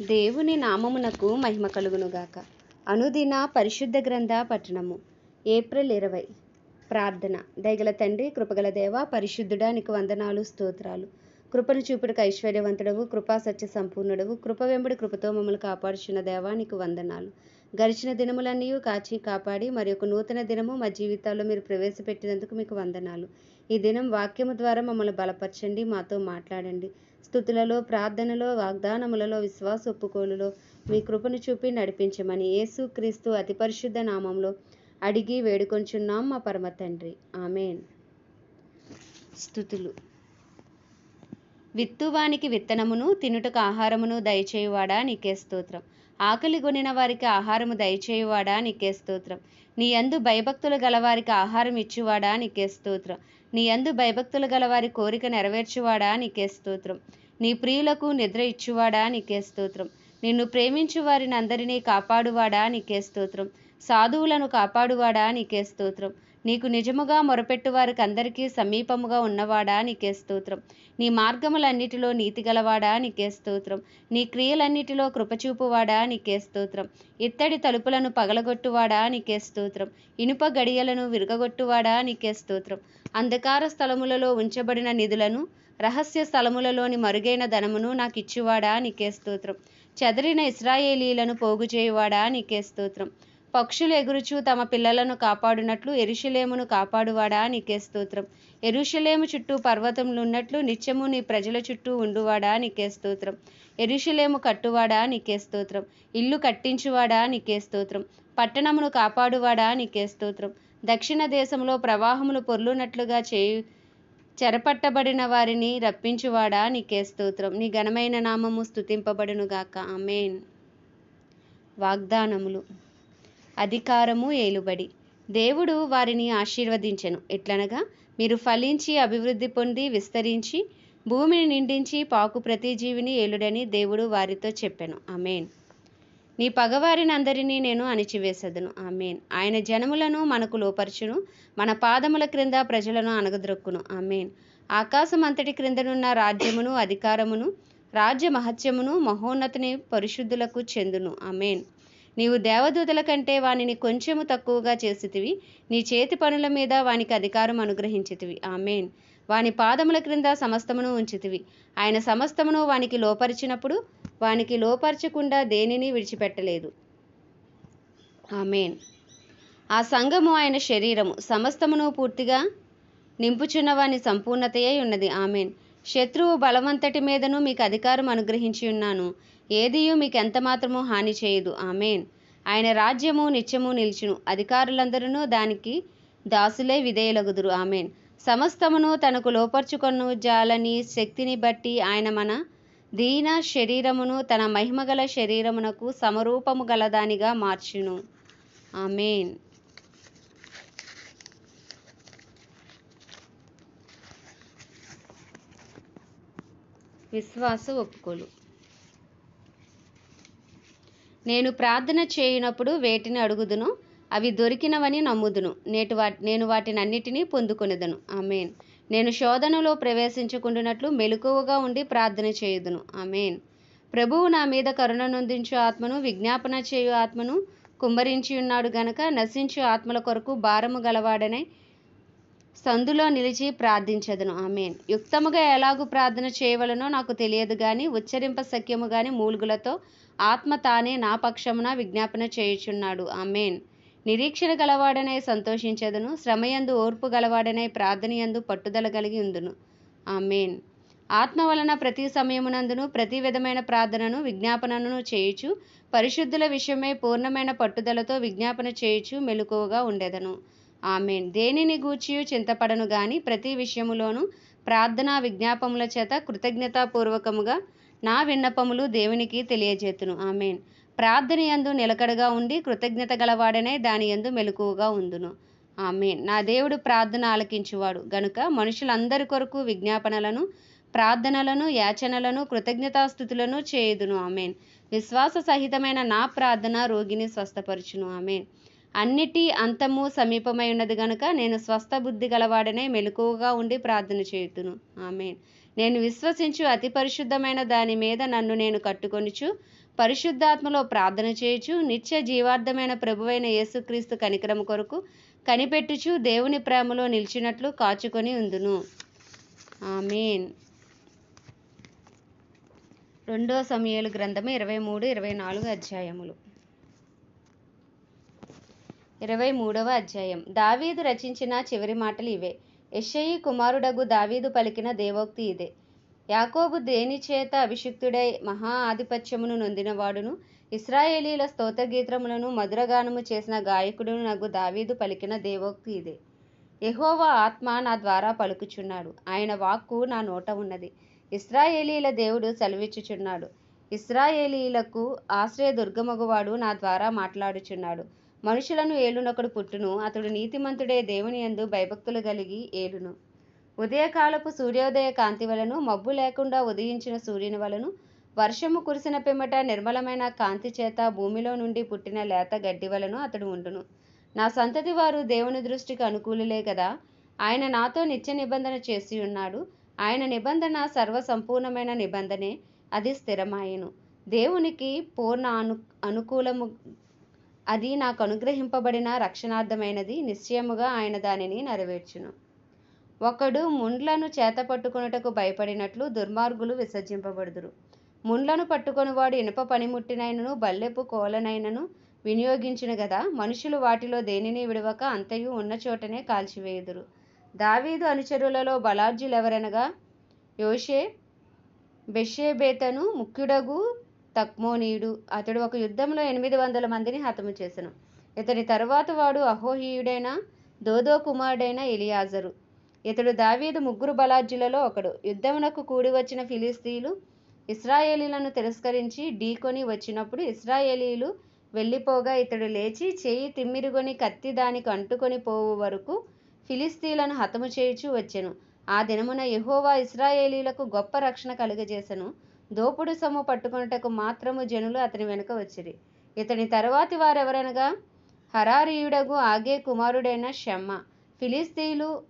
దేవుని నామమునకు మహిమ కలుగునుగాక. అనుదిన పరిశుద్ధ గ్రంథ పట్టణము. ఏప్రిల్ ఇరవై. ప్రార్థన. దయగల తండ్రి కృపగల దేవ పరిశుద్ధుడా నీకు వందనాలు స్తోత్రాలు. కృపను చూపుడుకు ఐశ్వర్యవంతుడవు కృపా సత్య సంపూర్ణుడవు కృప వెంబడి కృపతో మమ్మల్ని కాపాడుచున్న దేవా నీకు వందనాలు. గడిచిన దినములన్నీ కాచి కాపాడి మరి ఒక నూతన దినము మా జీవితాల్లో మీరు ప్రవేశపెట్టినందుకు మీకు వందనాలు. ఈ దినం వాక్యము ద్వారా మమ్మల్ని బలపరచండి మాతో మాట్లాడండి. స్థుతులలో ప్రార్థనలో వాగ్దానములలో విశ్వాస ఒప్పుకోలులో మీ కృపను చూపి నడిపించమని యేసు క్రీస్తు అతి పరిశుద్ధ నామంలో అడిగి వేడుకొంచున్నాం మా పరమ తండ్రి. ఆమెన్. స్థుతులు. విత్తువానికి విత్తనమును తినుటకు ఆహారమును దయచేయువాడా నీకే స్తోత్రం. ఆకలి కొనిన వారికి ఆహారము దయచేయువాడా నీకే స్తోత్రం. నీ యందు భయభక్తులు గలవారికి ఆహారం ఇచ్చువాడా నీకే స్తోత్రం. నీ అందు భయభక్తులు గలవారి కోరిక నెరవేర్చువాడా నీకే స్తోత్రం. నీ ప్రియులకు నిద్ర ఇచ్చువాడా నీకే స్తోత్రం. నిన్ను ప్రేమించు వారిని అందరినీ కాపాడువాడా నీకే స్తోత్రం. సాధువులను కాపాడువాడా నీకే స్తోత్రం. నీకు నిజముగా మొరపెట్టు వారికి అందరికీ సమీపముగా ఉన్నవాడా నీకే స్తోత్రం. నీ మార్గములన్నిటిలో నీతి గలవాడా నీకే స్తోత్రం. నీ క్రియలన్నిటిలో కృపచూపువాడా నీకే స్తోత్రం. ఇత్తడి తలుపులను పగలగొట్టువాడా నీకే స్తోత్రం. ఇనుప గడియలను విరగగొట్టువాడా నీకే స్తోత్రం. అంధకార స్థలములలో ఉంచబడిన నిధులను రహస్య స్థలములలోని మరుగైన ధనమును నాకు ఇచ్చువాడా నీకే స్తోత్రం. చెదరిన ఇస్రాయేలీలను పోగు చేయువాడా నీకే స్తోత్రం. పక్షులు ఎగురుచు తమ పిల్లలను కాపాడునట్లు ఎరుషలేమును కాపాడువాడా నీకే స్తోత్రం. ఎరుషలేము చుట్టూ పర్వతములు ఉన్నట్లు నిత్యము నీ ప్రజల చుట్టూ ఉండువాడా నీకే స్తోత్రం. ఎరుషలేము కట్టువాడా నీకే స్తోత్రం. ఇల్లు కట్టించువాడా నీకే స్తోత్రం. పట్టణమును కాపాడువాడా నీకే స్తోత్రం. దక్షిణ దేశంలో ప్రవాహములు పొర్లునట్లుగా చేయు చెరపట్టబడిన వారిని రప్పించువాడా నీకే స్తోత్రం. నీ ఘనమైన నామము స్థుతింపబడునుగాక ఆమెన్. వాగ్దానములు. అధికారము ఏలుబడి. దేవుడు వారిని ఆశీర్వదించెను. ఎట్లనగా మీరు ఫలించి అభివృద్ధి పొంది విస్తరించి భూమిని నిండించి పాకు ప్రతి జీవిని ఏలుడని దేవుడు వారితో చెప్పెను. ఆమెన్. నీ పగవారిని అందరినీ నేను అణిచివేసదును. ఆమెన్. ఆయన జనములను మనకు లోపరచును. మన పాదముల క్రింద ప్రజలను అనగద్రొక్కును ఆమెన్. ఆకాశం అంతటి క్రిందనున్న రాజ్యమును అధికారమును రాజ్య మహత్యమును మహోన్నతిని పరిశుద్ధులకు చెందును. ఆమెన్. నీవు దేవదూతల కంటే వానిని కొంచెము తక్కువగా చేసితివి. నీ చేతి పనుల మీద వానికి అధికారం అనుగ్రహించితివి. ఆమెన్. వాని పాదముల క్రింద సమస్తమును ఉంచితివి. ఆయన సమస్తమును వానికి లోపరిచినప్పుడు వానికి లోపరచకుండా దేనిని విడిచిపెట్టలేదు. ఆమెన్. ఆ సంఘము ఆయన శరీరము. సమస్తమును పూర్తిగా నింపుచున్న వాని సంపూర్ణతయే ఉన్నది. ఆమెన్. శత్రువు బలవంతటి మీదను మీకు అధికారం అనుగ్రహించి ఉన్నాను. ఏదియు మీకు ఎంత మాత్రము హాని చేయదు. ఆమెన్. ఆయన రాజ్యము నిత్యము నిలిచును. అధికారులందరూ దానికి దాసులే విధేయులగుదురు. ఆమెన్. సమస్తమును తనకు లోపర్చుకొను జాలని శక్తిని బట్టి ఆయన మన దీన శరీరమును తన మహిమగల శరీరమునకు సమరూపము గలదానిగా మార్చును. ఆమెన్. విశ్వాస ఒప్పుకోలు. నేను ప్రార్థన చేయునప్పుడు వేటిని అడుగుదును అవి దొరికినవని నమ్ముదును. నేటి వా నేను వాటిని అన్నిటినీ పొందుకొనిదను. ఆమెన్. నేను శోధనలో ప్రవేశించుకుంటున్నట్లు మెలకువగా ఉండి ప్రార్థన చేయుదును. ఆమెన్. ప్రభువు నా మీద కరుణ నొందించు ఆత్మను విజ్ఞాపన చేయు ఆత్మను కుమ్మరించి ఉన్నాడు గనక నశించు ఆత్మల కొరకు భారము గలవాడనై సందులో నిలిచి ప్రార్థించదును. ఆమెన్. యుక్తముగా ఎలాగూ ప్రార్థన చేయవలనో నాకు తెలియదు కానీ ఉచ్చరింప సఖ్యము గాని మూలుగులతో ఆత్మ తానే నా పక్షమున విజ్ఞాపన చేయుచున్నాడు. ఆమెన్. నిరీక్షణ గలవాడనై సంతోషించదును. శ్రమయందు ఓర్పు గలవాడనై ప్రార్థనయందు పట్టుదల కలిగి ఉందును. ఆమెన్. ఆత్మ వలన ప్రతి సమయమునందును ప్రతి విధమైన ప్రార్థనను విజ్ఞాపనను చేయుచు పరిశుద్ధుల విషయమై పూర్ణమైన పట్టుదలతో విజ్ఞాపన చేయుచు మెలకువగా ఉండెదను. ఆమెన్. దేనిని గూర్చియు చింతపడను గాని ప్రతి విషయములోనూ ప్రార్థనా విజ్ఞాపముల చేత కృతజ్ఞతాపూర్వకముగా నా విన్నపములు దేవునికి తెలియజేతును. ఆమెన్. ప్రార్థన యందు నిలకడగా ఉండి కృతజ్ఞత గలవాడనే దాని యందు మెలకువగా ఉందును. ఆమెన్. నా దేవుడు ప్రార్థన ఆలకించువాడు. గనుక మనుషులందరి కొరకు విజ్ఞాపనలను ప్రార్థనలను యాచనలను కృతజ్ఞతాస్థుతులను చేయుదును. ఆమెన్. విశ్వాస సహితమైన నా ప్రార్థన రోగిని స్వస్థపరచును. ఆమెన్. అన్నిటి అంతము సమీపమై ఉన్నది గనుక నేను స్వస్థ బుద్ధి గలవాడనే మెలకువగా ఉండి ప్రార్థన చేయుతును. ఆమె నేను విశ్వసించు అతి పరిశుద్ధమైన దాని మీద నన్ను నేను కట్టుకొనిచు పరిశుద్ధాత్మలో ప్రార్థన చేయుచు నిత్య జీవార్థమైన ప్రభువైన యేసుక్రీస్తు కనికరం కొరకు కనిపెట్టుచు దేవుని ప్రేమలో నిలిచినట్లు కాచుకొని ఉందును. ఆమెన్. రెండో సమయాలు గ్రంథము ఇరవై మూడు ఇరవై నాలుగు అధ్యాయములు. ఇరవై మూడవ అధ్యాయం. దావీదు రచించిన చివరి మాటలు ఇవే. ఎషయి కుమారుడగు దావీదు పలికిన దేవోక్తి ఇదే. యాకోబు దేనిచేత అభిషిక్తుడై మహా ఆధిపత్యమును నొందినవాడును? ఇస్రాయేలీల స్తోత్రగీతములను మధురగానము చేసిన గాయకుడును నగు దావీదు పలికిన దేవోక్తి ఇదే. యహోవా ఆత్మ నా ద్వారా పలుకుచున్నాడు. ఆయన వాక్కు నా నోట ఉన్నది. ఇస్రాయేలీల దేవుడు సెలవిచ్చుచున్నాడు. ఇస్రాయేలీలకు ఆశ్రయ దుర్గమగువాడు నా ద్వారా మాట్లాడుచున్నాడు. మనుషులను ఏలునొకడు పుట్టును. అతడు నీతిమంతుడే దేవుని యందు భయభక్తులు కలిగి ఏలును. ఉదయకాలపు సూర్యోదయ కాంతి వలను మబ్బు లేకుండా ఉదయించిన సూర్యుని వలను వర్షము కురిసిన పిమ్మట నిర్మలమైన కాంతి చేత భూమిలో నుండి పుట్టిన లేత గడ్డి వలను అతడు ఉండును. నా సంతతి వారు దేవుని దృష్టికి అనుకూలులే కదా ఆయన నాతో నిత్య నిబంధన చేసి ఉన్నాడు. ఆయన నిబంధన సర్వసంపూర్ణమైన నిబంధనే. అది స్థిరమాయను. దేవునికి పూర్ణ అను అనుకూలము అది నాకు అనుగ్రహింపబడిన రక్షణార్థమైనది. నిశ్చయముగా ఆయన దానిని నెరవేర్చును. ఒకడు ముండ్లను చేత పట్టుకొనుటకు భయపడినట్లు దుర్మార్గులు విసర్జింపబడుదురు. ముండ్లను పట్టుకొనివాడు ఇనుప పనిముట్టినైనను బల్లెపు కోలనైనను వినియోగించును గదా. మనుషులు వాటిలో దేనిని విడవక అంతయు ఉన్న చోటనే కాల్చివేయుదురు. దావీదు అనుచరులలో బలార్జులెవరనగా? యోషే బెషేబేతను ముఖ్యుడగు తక్మోనీయుడు. అతడు ఒక యుద్ధంలో ఎనిమిది వందల మందిని హతము చేసెను. ఇతని తరువాత వాడు అహోహీయుడైన దోదో కుమారుడైన ఎలియాజరు. ఇతడు దావీదు ముగ్గురు బలాజ్యులలో ఒకడు. యుద్ధమునకు కూడి వచ్చిన ఫిలిస్తీలు ఇస్రాయేలీలను తిరస్కరించి ఢీకొని వచ్చినప్పుడు ఇస్రాయేలీలు వెళ్ళిపోగా ఇతడు లేచి చేయి తిమ్మిరుగొని కత్తి దానికి అంటుకొని పోవు వరకు ఫిలిస్తీలను హతము చేయుచు వచ్చెను. ఆ దినమున యహోవా ఇస్రాయేలీలకు గొప్ప రక్షణ కలుగజేసెను. దోపుడు సొమ్ము పట్టుకొనుటకు మాత్రము జనులు అతని వెనుక వచ్చిరి. ఇతని తరువాతి వారెవరనగా? హరారీయుడగు ఆగే కుమారుడైన షమ్మ. ఫిలిస్తీలు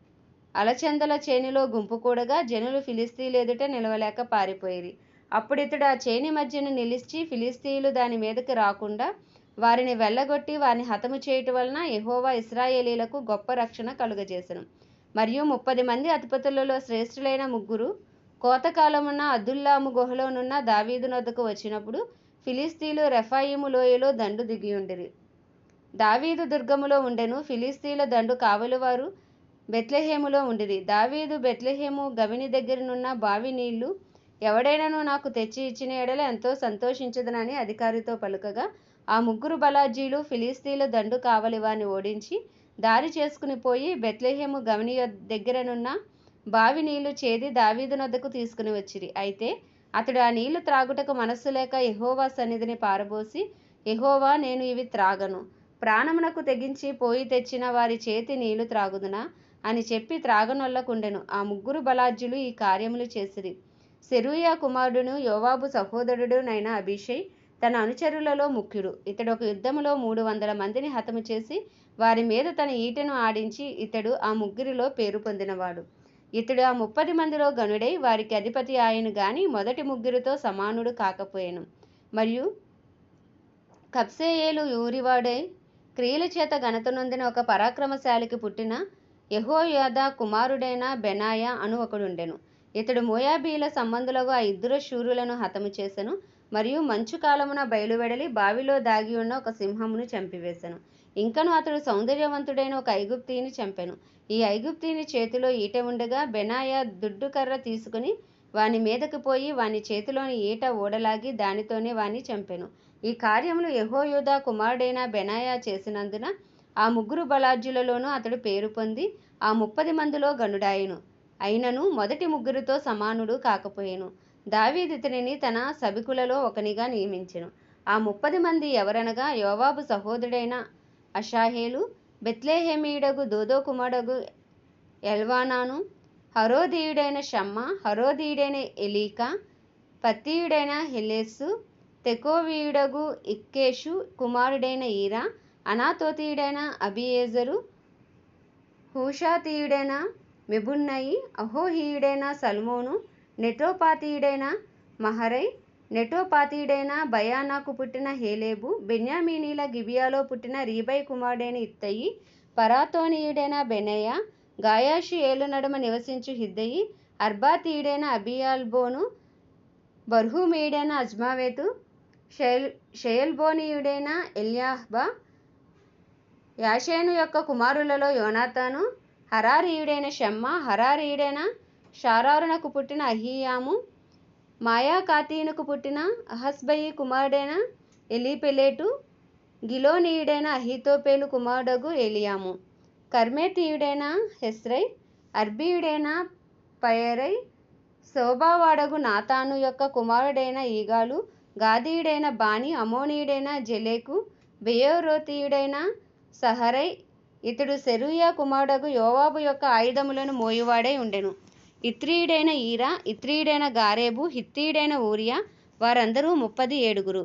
అలచందల చేనిలో గుంపు కూడగా జనులు ఫిలిస్తీలు ఎదుట నిలవలేక పారిపోయిరి. అప్పుడు ఇతడు ఆ చేని మధ్యను నిలిచి ఫిలిస్తీయులు దాని మీదకి రాకుండా వారిని వెళ్ళగొట్టి వారిని హతము చేయటం వలన ఎహోవా ఇస్రాయేలీలకు గొప్ప రక్షణ కలుగజేసెను. మరియు ముప్పది మంది అధిపతులలో శ్రేష్ఠులైన ముగ్గురు కోతకాలమున అదుల్లాము గుహలోనున్న దావీదు నొద్దకు వచ్చినప్పుడు ఫిలిస్తీలు రెఫాయిము లోయలో దండు దిగియుండిరి. దావీదు దుర్గములో ఉండెను ఫిలిస్తీల దండు కావలివారు బెత్లెహేములో ఉండిరి. దావీదు బెత్లెహేము గవిని దగ్గరనున్న బావి నీళ్ళు ఎవడైనను నాకు తెచ్చి ఇచ్చిన ఎడల ఎంతో సంతోషించదనని అధికారితో పలుకగా ఆ ముగ్గురు బలాజీలు ఫిలిస్తీన్ల దండు కావలివాని ఓడించి దారి చేసుకుని పోయి బెత్లెహేము గవిని దగ్గర దగ్గరనున్న బావి నీళ్ళు చేది దావీదు నొద్దకు తీసుకుని వచ్చిరి. అయితే అతడు ఆ నీళ్ళు త్రాగుటకు మనస్సు లేక ఎహోవా సన్నిధిని పారబోసి ఎహోవా నేను ఇవి త్రాగను. ప్రాణమునకు తెగించి పోయి తెచ్చిన వారి చేతి నీళ్ళు త్రాగుదునా? అని చెప్పి త్రాగనొల్లకుండెను. ఆ ముగ్గురు బలాజ్యులు ఈ కార్యములు చేసిరి. సెరూయా కుమారుడును యోవాబు సహోదరుడునైన అభిషై తన అనుచరులలో ముఖ్యుడు. ఇతడు ఒక యుద్ధములో మూడు వందల మందిని హతము చేసి వారి మీద తన ఈటెను ఆడించి ఇతడు ఆ ముగ్గురిలో పేరు పొందినవాడు. ఇతడు ఆ ముప్పది మందిలో గనుడై వారికి అధిపతి ఆయన గాని మొదటి ముగ్గురితో సమానుడు కాకపోయాను. మరియు కప్సేయేలు ఊరివాడై క్రియల చేత ఘనత నొందిన ఒక పరాక్రమశాలికి పుట్టిన యెహోయాదా కుమారుడైన బెనాయా అను ఒకడుండెను. ఇతడు మోయాబీల సంబంధులకు ఆ ఇద్దరు శూరులను హతము చేసెను మరియు మంచు కాలమున బయలువెడలి బావిలో దాగి ఉన్న ఒక సింహమును చంపివేశాను ఇంకను అతడు సౌందర్యవంతుడైన ఒక ఐగుప్తిని చంపెను. ఈ ఐగుప్తీని చేతిలో ఈట ఉండగా బెనాయా దుడ్డుకర్ర తీసుకుని వాని మీదకు పోయి వాని చేతిలోని ఈట ఊడలాగి దానితోనే వాని చంపెను. ఈ కార్యములు యహోయోధా కుమారుడైన బెనాయా చేసినందున ఆ ముగ్గురు బలాజ్యులలోనూ అతడు పేరు పొంది ఆ ముప్పది మందిలో గనుడాయెను. అయినను మొదటి ముగ్గురితో సమానుడు కాకపోయెను. దావీదితనిని తన సభికులలో ఒకనిగా నియమించెను. ఆ ముప్పది మంది ఎవరనగా యోవాబు సహోదరుడైన అషాహేలు బెత్లేహేమీయుడగు దోదో కుమారుడగు ఎల్వానాను హరోదీయుడైన షమ్మ హరోదీయుడైన ఎలీకా పత్తీయుడైన హెలెస్సు తెకోవీయుడగు ఇక్కేషు కుమారుడైన ఈరా అనాతోతీయుడైన అబియేజరు హూషాతీయుడైన మెబున్నయి అహోహీయుడైన సల్మోను నెటోపాతీయుడైన మహరై నెటోపాతీయుడైన బయానాకు పుట్టిన హేలేబు బెన్యామీనీల గిబియాలో పుట్టిన రీబై కుమారుడైన ఇత్తయి పరాతోనీయుడైన బెనయ గాయాషు ఏలు నడుమ నివసించు హిద్దయి అర్బాతీయుడైన అబియాల్బోను బర్హుమీయుడైన అజ్మావేతు షెల్ షయల్బోనీయుడైన ఎల్యాహ్బా యాషేను యొక్క కుమారులలో యోనాతాను హరారీయుడైన షమ్మ హరారీయుడైన షారారునకు పుట్టిన అహియాము మాయా మాయాకాతీనుకు పుట్టిన అహస్బయి కుమారుడైన ఎలీపెలేటు గిలోనీయుడైన అహితోపేలు కుమారుడగు ఎలియాము. కర్మేతీయుడైన హెస్రై అర్బీయుడైన పయరై శోభావాడగు నాతాను యొక్క కుమారుడైన ఈగాలు గాదీయుడైన బాణి అమోనీయుడైన జలేకు బెయోరోతీయుడైన సహరై ఇతడు సెరూయా కుమారుడగు యోవాబు యొక్క ఆయుధములను మోయువాడై ఉండెను. ఇత్రీయుడైన ఈరా ఇత్రీయుడైన గారేబు హిత్తీయుడైన ఊరియా వారందరూ ముప్పది ఏడుగురు.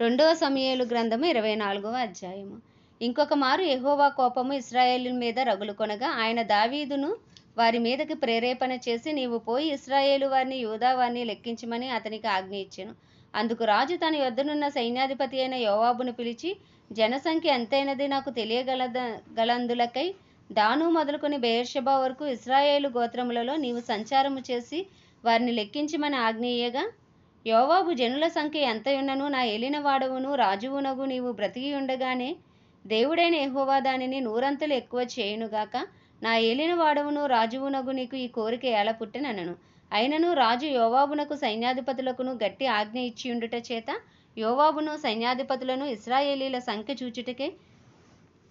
రెండవ సమయలు గ్రంథము ఇరవై నాలుగవ అధ్యాయము. ఇంకొక మారు ఎహోవా కోపము ఇస్రాయేలు మీద రగులు కొనగా ఆయన దావీదును వారి మీదకి ప్రేరేపణ చేసి నీవు పోయి ఇస్రాయేలు వారిని యూదా వారిని లెక్కించమని అతనికి ఆజ్ఞ ఇచ్చాను. అందుకు రాజు తన యొద్దనున్న సైన్యాధిపతి అయిన యోవాబును పిలిచి జనసంఖ్య ఎంతైనది నాకు తెలియగలద గలందులకై దాను మొదలుకొని బెయర్షబా వరకు ఇస్రాయేలు గోత్రములలో నీవు సంచారము చేసి వారిని లెక్కించమని ఆజ్ఞేయగా యోవాబు జనుల సంఖ్య ఎంతయున్నను నా ఏలిన వాడవును రాజువునగు నీవు బ్రతికి ఉండగానే దేవుడైన ఎహోవా దానిని నూరంతలు ఎక్కువ చేయునుగాక నా ఏలిన వాడవును రాజువునగు నీకు ఈ కోరిక ఎలా పుట్టినను అయినను రాజు యోవాబునకు సైన్యాధిపతులకును గట్టి ఆజ్ఞ ఇచ్చి ఉండుట చేత యోవాబును సైన్యాధిపతులను ఇస్రాయేలీల సంఖ్య చూచుటకే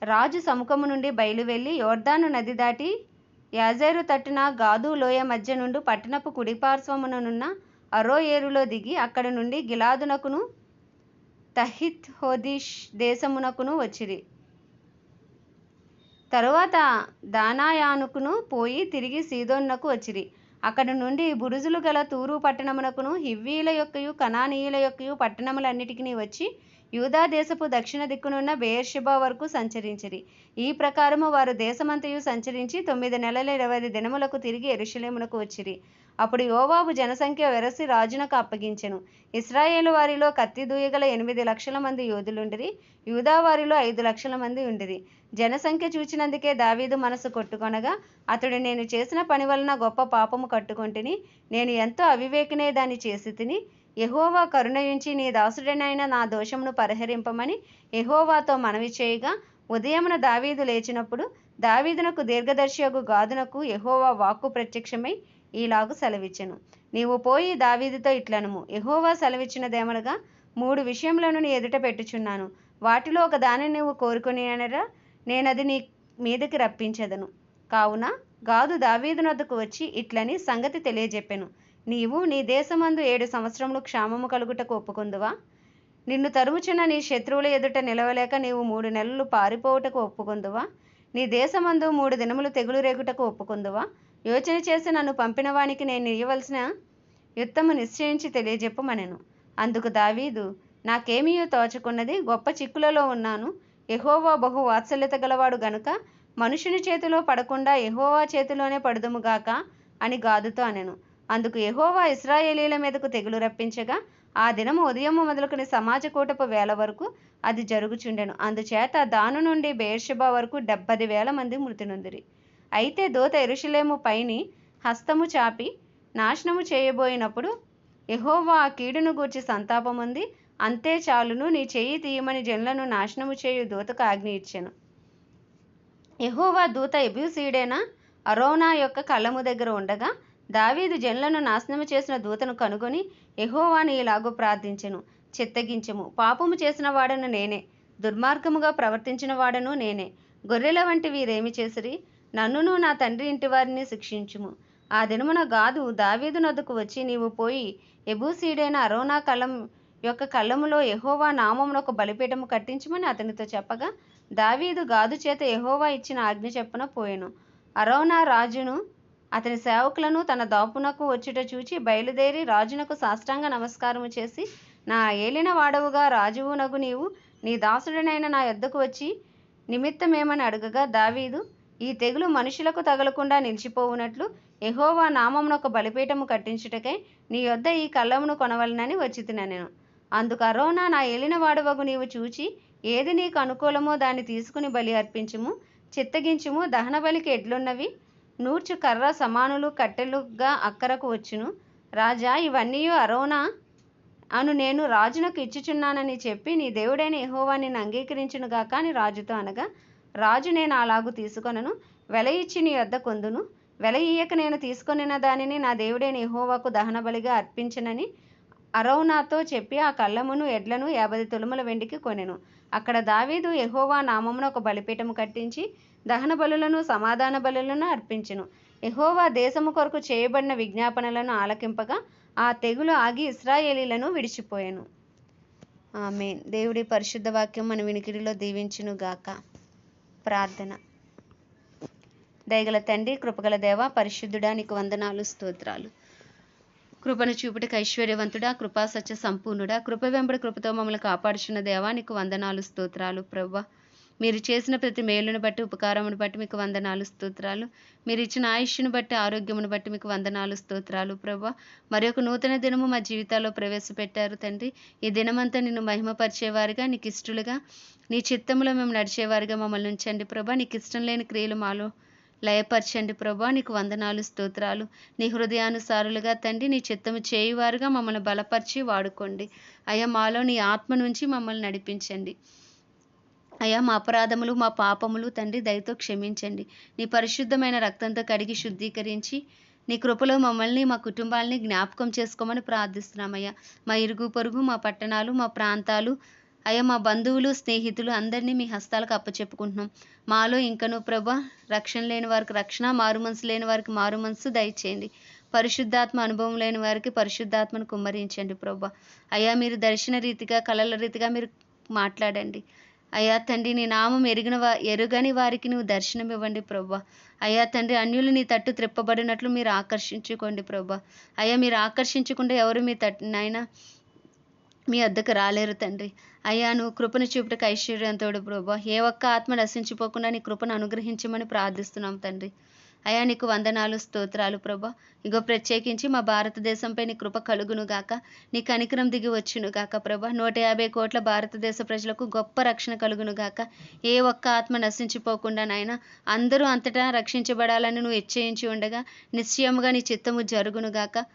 రాజు సముఖము నుండి బయలువెళ్ళి యోర్దాను నది దాటి యాజేరు తట్టున గాదు లోయ మధ్య నుండి పట్టణపు కుడిపార్శ్వముననున్న అరోయేరులో దిగి అక్కడి నుండి గిలాదునకును తహిత్ హోదిష్ దేశమునకును వచ్చిరి. తరువాత దానాయానుకును పోయి తిరిగి సీదోన్నకు వచ్చిరి. అక్కడి నుండి బురుజులు గల తూరు పట్టణమునకును హివ్వీల యొక్కయు కనానీయుల యొక్కయు పట్టణములన్నిటికీ వచ్చి యూదా దేశపు దక్షిణ దిక్కునున్న బేర్షిబా వరకు సంచరించిరి. ఈ ప్రకారము వారు దేశమంతయు సంచరించి తొమ్మిది నెలల ఇరవై దినములకు తిరిగి ఎరుషలేమునకు వచ్చిరి. అప్పుడు యోవాబు జనసంఖ్య వెరసి రాజునకు అప్పగించెను. ఇస్రాయేలు వారిలో కత్తి దూయగల ఎనిమిది లక్షల మంది యోధులుండిరి యూదా వారిలో ఐదు లక్షల మంది ఉండిరి. జనసంఖ్య చూచినందుకే దావీదు మనసు కొట్టుకొనగా అతడు నేను చేసిన పని వలన గొప్ప పాపము కట్టుకొంటిని. నేను ఎంతో అవివేకనే దాన్ని చేసి తిని యహోవా కరుణయుంచి నీ దాసుడనైన నా దోషమును పరిహరింపమని యహోవాతో మనవి చేయగా ఉదయమున దావీదు లేచినప్పుడు దావీదునకు దీర్ఘదర్శియగు గాదునకు యహోవా వాక్కు ప్రత్యక్షమై ఈలాగు సెలవిచ్చెను. నీవు పోయి దావీదుతో ఇట్లనుము. యహోవా సెలవిచ్చినదేమనగా మూడు విషయములను నీ ఎదుట పెట్టుచున్నాను. వాటిలో ఒక దానిని నువ్వు కోరుకుని అనరా నేనది నీ మీదకి రప్పించదను. కావున గాదు దావీదునొద్దకు వచ్చి ఇట్లని సంగతి తెలియజెప్పెను. నీవు నీ దేశమందు ఏడు సంవత్సరములు క్షామము కలుగుటకు ఒప్పుకుందువా? నిన్ను తరుముచున్న నీ శత్రువుల ఎదుట నిలవలేక నీవు మూడు నెలలు పారిపోవుటకు ఒప్పుకుందువా? నీ దేశమందు మూడు దినములు తెగులు రేగుటకు ఒప్పుకుందువా? యోచన చేసి నన్ను పంపిన వానికి నేను ఇయ్యవలసిన యుద్ధము నిశ్చయించి తెలియజెప్పమనెను. అందుకు దావీదు నాకేమీయో తోచకున్నది? గొప్ప చిక్కులలో ఉన్నాను. ఎహోవా బహు వాత్సల్యత గలవాడు గనుక మనుషుని చేతిలో పడకుండా ఎహోవా చేతిలోనే పడుదుముగాక అని గాదుతో అనెను. అందుకు యహోవా ఇస్రాయేలీల మీదకు తెగులు రప్పించగా ఆ దినము ఉదయము మొదలుకొని సమాజ కూటపు వేల వరకు అది జరుగుచుండెను. అందుచేత దాను నుండి బేర్షబా వరకు డెబ్బది వేల మంది మృతి నొందిరి అయితే దూత ఎరుషులేము పైని హస్తము చాపి నాశనము చేయబోయినప్పుడు యహోవా ఆ కీడును గూర్చి సంతాపముంది అంతే చాలును నీ చెయ్యి తీయమని జనులను నాశనము చేయు దూతకు ఆజ్ఞ ఇచ్చాను. యహోవా దూత ఎబ్యూసీడైన అరోనా యొక్క కళ్ళము దగ్గర ఉండగా దావీదు జనులను నాశనము చేసిన దూతను కనుగొని ఎహోవాని ఇలాగూ ప్రార్థించెను. చిత్తగించెము. పాపము చేసిన వాడను నేనే. దుర్మార్గముగా ప్రవర్తించిన వాడను నేనే. గొర్రెల వంటి వీరేమి చేసిరి? నన్నును నా తండ్రి ఇంటి వారిని శిక్షించుము. ఆ దినమున గాదు దావీదు నొద్దకు వచ్చి నీవు పోయి ఎబూసీడైన అరోనా కలం యొక్క కళ్ళములో ఎహోవా నామమున ఒక బలిపీఠము కట్టించమని అతనితో చెప్పగా దావీదు గాదు చేత ఎహోవా ఇచ్చిన ఆజ్ఞ చెప్పున పోయెను. అరోనా రాజును అతని సేవకులను తన దాపునకు వచ్చుట చూచి బయలుదేరి రాజునకు సాష్టాంగ నమస్కారము చేసి నా ఏలిన వాడవుగా రాజువునగు నీవు నీ దాసుడనైన నా యొద్దకు వచ్చి నిమిత్తమేమని అడగగా దావీదు ఈ తెగులు మనుషులకు తగలకుండా నిలిచిపోవునట్లు ఎహోవా నామమున ఒక బలిపీఠము కట్టించుటకై నీ యొద్ద ఈ కళ్ళమును కొనవలనని వచ్చి నేను అందుకు అరోనా నా ఏలిన వాడవగు నీవు చూచి ఏది నీకు అనుకూలమో దాన్ని తీసుకుని బలి అర్పించుము చిత్తగించుము దహన బలికి ఎడ్లున్నవి నూర్చు కర్ర సమానులు కట్టెలుగా అక్కరకు వచ్చును. రాజా ఇవన్నీ అరోనా? అను నేను రాజునకు ఇచ్చుచున్నానని చెప్పి నీ దేవుడైన యహోవా నేను అంగీకరించును కానీ అని రాజుతో అనగా రాజు నేను అలాగు తీసుకొనను. వెల ఇచ్చి నీ వద్ద కొందును. వెల ఇయ్యక నేను తీసుకొనిన దానిని నా దేవుడైన యహోవాకు దహన బలిగా అర్పించనని అరౌనాతో చెప్పి ఆ కళ్ళమును ఎడ్లను యాభై తులుముల వెండికి కొనెను. అక్కడ దావీదు యహోవా నామమున ఒక బలిపీఠము కట్టించి దహన బలులను సమాధాన బలులను అర్పించెను. ఎహోవా దేశము కొరకు చేయబడిన విజ్ఞాపనలను ఆలకింపగా ఆ తెగులు ఆగి ఇస్రాయేలీలను విడిచిపోయెను. ఆమె దేవుడి పరిశుద్ధ వాక్యం మన వినికిడిలో దీవించును గాక. ప్రార్థన. దయగల తండ్రి కృపగల దేవ పరిశుద్ధుడా నీకు వందనాలు స్తోత్రాలు. కృపను చూపుటకు ఐశ్వర్యవంతుడా కృపా సత్య సంపూర్ణుడా కృప వెంబడి కృపతో మమ్మల్ని కాపాడుచున్న దేవా నీకు వందనాలు స్తోత్రాలు ప్రభా. మీరు చేసిన ప్రతి మేలును బట్టి ఉపకారమును బట్టి మీకు వందనాలు స్తోత్రాలు. మీరు ఇచ్చిన ఆయుష్ను బట్టి ఆరోగ్యమును బట్టి మీకు వందనాలు స్తోత్రాలు ప్రభా. మరి ఒక నూతన దినము మా జీవితాల్లో ప్రవేశపెట్టారు తండ్రి. ఈ దినమంతా నిన్ను మహిమపరిచేవారుగా నీకు ఇష్టలుగా. నీ చిత్తములో మేము నడిచేవారుగా మమ్మల్ని ఉంచండి ప్రభా. నీకు ఇష్టం లేని క్రియలు మాలో లయపరచండి ప్రభా. నీకు వందనాలు స్తోత్రాలు. నీ హృదయానుసారులుగా తండ్రి నీ చిత్తము చేయువారుగా మమ్మల్ని బలపరిచి వాడుకోండి. అయ్యా మాలో నీ ఆత్మ నుంచి మమ్మల్ని నడిపించండి. అయ్యా మా అపరాధములు మా పాపములు తండ్రి దయతో క్షమించండి. నీ పరిశుద్ధమైన రక్తంతో కడిగి శుద్ధీకరించి నీ కృపలో మమ్మల్ని మా కుటుంబాలని జ్ఞాపకం చేసుకోమని ప్రార్థిస్తున్నామయ్యా. మా ఇరుగు పొరుగు మా పట్టణాలు మా ప్రాంతాలు అయ్యా మా బంధువులు స్నేహితులు అందరినీ మీ హస్తాలకు అప్పచెప్పుకుంటున్నాం. మాలో ఇంకనూ ప్రభా రక్షణ లేని వారికి రక్షణ మారు మనసు లేని వారికి మారు మనసు దయచేయండి. పరిశుద్ధాత్మ అనుభవం లేని వారికి పరిశుద్ధాత్మను కుమ్మరించండి ప్రభా. అయ్యా మీరు దర్శన రీతిగా కళల రీతిగా మీరు మాట్లాడండి. అయ్యా తండ్రి నీ నామం ఎరిగిన వా ఎరుగని వారికి నువ్వు దర్శనం ఇవ్వండి ప్రభా. అయ్యా తండ్రి అన్యులు నీ తట్టు త్రిప్పబడినట్లు మీరు ఆకర్షించుకోండి ప్రభా. అయ్యా మీరు ఆకర్షించకుండా ఎవరు మీ తట్టు నాయన మీ వద్దకు రాలేరు తండ్రి. అయ్యా నువ్వు కృపను చూపుటకు ఐశ్వర్యంతోడు ప్రభా. ఏ ఒక్క ఆత్మ నశించిపోకుండా నీ కృపను అనుగ్రహించమని ప్రార్థిస్తున్నాం తండ్రి. అయా నీకు వందనాలు స్తోత్రాలు ప్రభా. ఇగో ప్రత్యేకించి మా భారతదేశంపై నీ కృప కలుగును గాక. నీ కనికరం దిగి వచ్చును గాక ప్రభా. నూట యాభై కోట్ల భారతదేశ ప్రజలకు గొప్ప రక్షణ కలుగును గాక. ఏ ఒక్క ఆత్మ నశించిపోకుండా నాయన అందరూ అంతటా రక్షించబడాలని నువ్వు నిశ్చయించి ఉండగా నిశ్చయముగా నీ చిత్తము జరుగును గాక.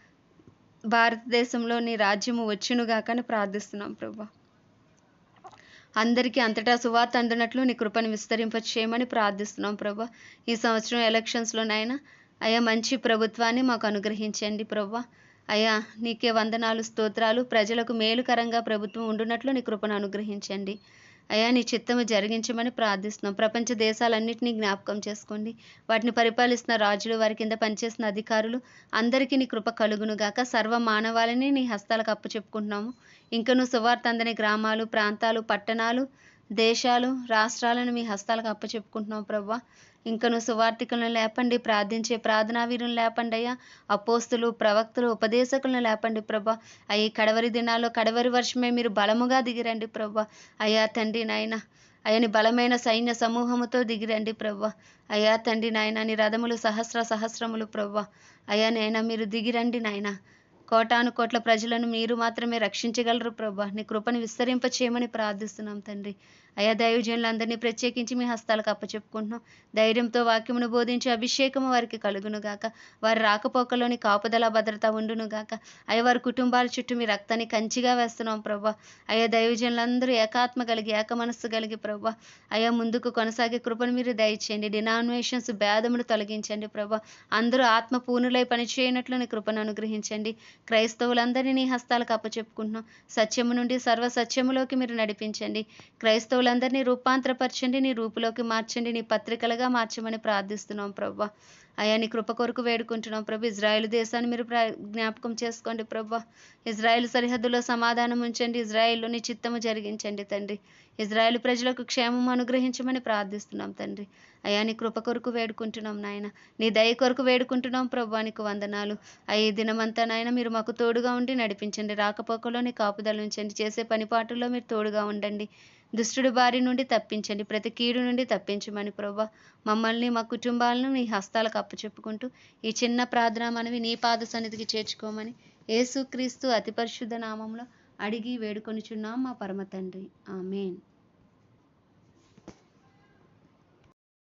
భారతదేశంలో నీ రాజ్యము వచ్చును గాక అని ప్రార్థిస్తున్నాం ప్రభా. అందరికీ అంతటా సువార్త అందినట్లు నీ కృపను విస్తరింప చేయమని ప్రార్థిస్తున్నాం ప్రభా. ఈ సంవత్సరం ఎలక్షన్స్లోనైనా అయ్యా మంచి ప్రభుత్వాన్ని మాకు అనుగ్రహించండి ప్రభా. అయ్యా నీకే వందనాలు స్తోత్రాలు. ప్రజలకు మేలుకరంగా ప్రభుత్వం ఉండునట్లు నీ కృపను అనుగ్రహించండి. అయ్యా నీ చిత్తము జరిగించమని ప్రార్థిస్తున్నాం. ప్రపంచ దేశాలన్నింటినీ జ్ఞాపకం చేసుకోండి. వాటిని పరిపాలిస్తున్న రాజులు వారి కింద పనిచేసిన అధికారులు అందరికీ నీ కృప కలుగును గాక. సర్వ మానవాళిని నీ హస్తాలకు అప్పు చెప్పుకుంటున్నాము ఇంకను సువార్త అందని గ్రామాలు ప్రాంతాలు పట్టణాలు దేశాలు రాష్ట్రాలను మీ హస్తాలకు అప్పచెప్పుకుంటున్నాం ప్రభా ఇంకను సువార్థికులను లేపండి ప్రార్థించే ప్రార్థనా వీరులను లేపండి అయ్యా అపోస్తులు ప్రవక్తలు ఉపదేశకులను లేపండి ప్రభా. అయ్యి కడవరి దినాల్లో కడవరి వర్షమే మీరు బలముగా దిగిరండి ప్రభా. అయ్యా తండ్రి నాయన అయ్యని బలమైన సైన్య సమూహముతో దిగిరండి ప్రవ్వ అయ్యా తండ్రి నాయన నీ రథములు సహస్ర సహస్రములు ప్రవ్వ అయ్యా నైనా మీరు దిగిరండి నాయన. కోటాను కోట్ల ప్రజలను మీరు మాత్రమే రక్షించగలరు ప్రభా. నీ కృపను విస్తరింప చేయమని ప్రార్థిస్తున్నాం తండ్రి. అయా దైవజనులందరినీ ప్రత్యేకించి మీ హస్తాలకు అప్పచెప్పుకుంటున్నాం. ధైర్యంతో వాక్యమును బోధించి అభిషేకము వారికి కలుగును గాక. వారి రాకపోకలోని కాపుదల భద్రత ఉండునుగాక అయ్యా వారి కుటుంబాల చుట్టూ మీ రక్తాన్ని కంచిగా వేస్తున్నాం ప్రభా. అయ్యా దైవజనులందరూ ఏకాత్మ కలిగి ఏక మనస్సు కలిగి ప్రభా. అయ్యా ముందుకు కొనసాగే కృపను మీరు దయచేయండి. డినామినేషన్స్ భేదమును తొలగించండి ప్రభా. అందరూ ఆత్మ పూర్ణులై పనిచేయనట్లు నీ కృపను అనుగ్రహించండి. క్రైస్తవులందరినీ నీ హస్తాలకు అప్పచెప్పుకుంటున్నాం. సత్యము నుండి సర్వ సత్యములోకి మీరు నడిపించండి. క్రైస్తవులందరినీ రూపాంతరపరచండి నీ రూపులోకి మార్చండి నీ పత్రికలుగా మార్చమని ప్రార్థిస్తున్నాం ప్రభా. అయ్యా నీ కృప కొరకు వేడుకుంటున్నాం ప్రభు. ఇజ్రాయెల్ దేశాన్ని మీరు ప్ర- జ్ఞాపకం చేసుకోండి ప్రభ్వ ఇజ్రాయెల్ సరిహద్దులో సమాధానం ఉంచండి ఇజ్రాయెల్లో నీ చిత్తము జరిగించండి తండ్రి. ఇజ్రాయెల్ ప్రజలకు క్షేమం అనుగ్రహించమని ప్రార్థిస్తున్నాం తండ్రి. అయ్యా నీ కృప కొరకు వేడుకుంటున్నాం నాయన. నీ దయ కొరకు వేడుకుంటున్నాం ప్రభు నీకు వందనాలు. అయ్యి దినమంతా నాయన మీరు మాకు తోడుగా ఉండి నడిపించండి. రాకపోకలో నీ కాపుదలు ఉంచండి. చేసే పనిపాటుల్లో మీరు తోడుగా ఉండండి. దుష్టుడు బారి నుండి తప్పించండి ప్రతి కీడు నుండి తప్పించమని ప్రభా. మమ్మల్ని మా కుటుంబాలను నీ హస్తాలకు అప్పచెప్పుకుంటూ ఈ చిన్న ప్రార్థన మనవి నీ పాద సన్నిధికి చేర్చుకోమని యేసుక్రీస్తు అతి పరిశుద్ధ నామంలో అడిగి వేడుకొనిచున్నాం మా పరమ తండ్రి. ఆమెన్.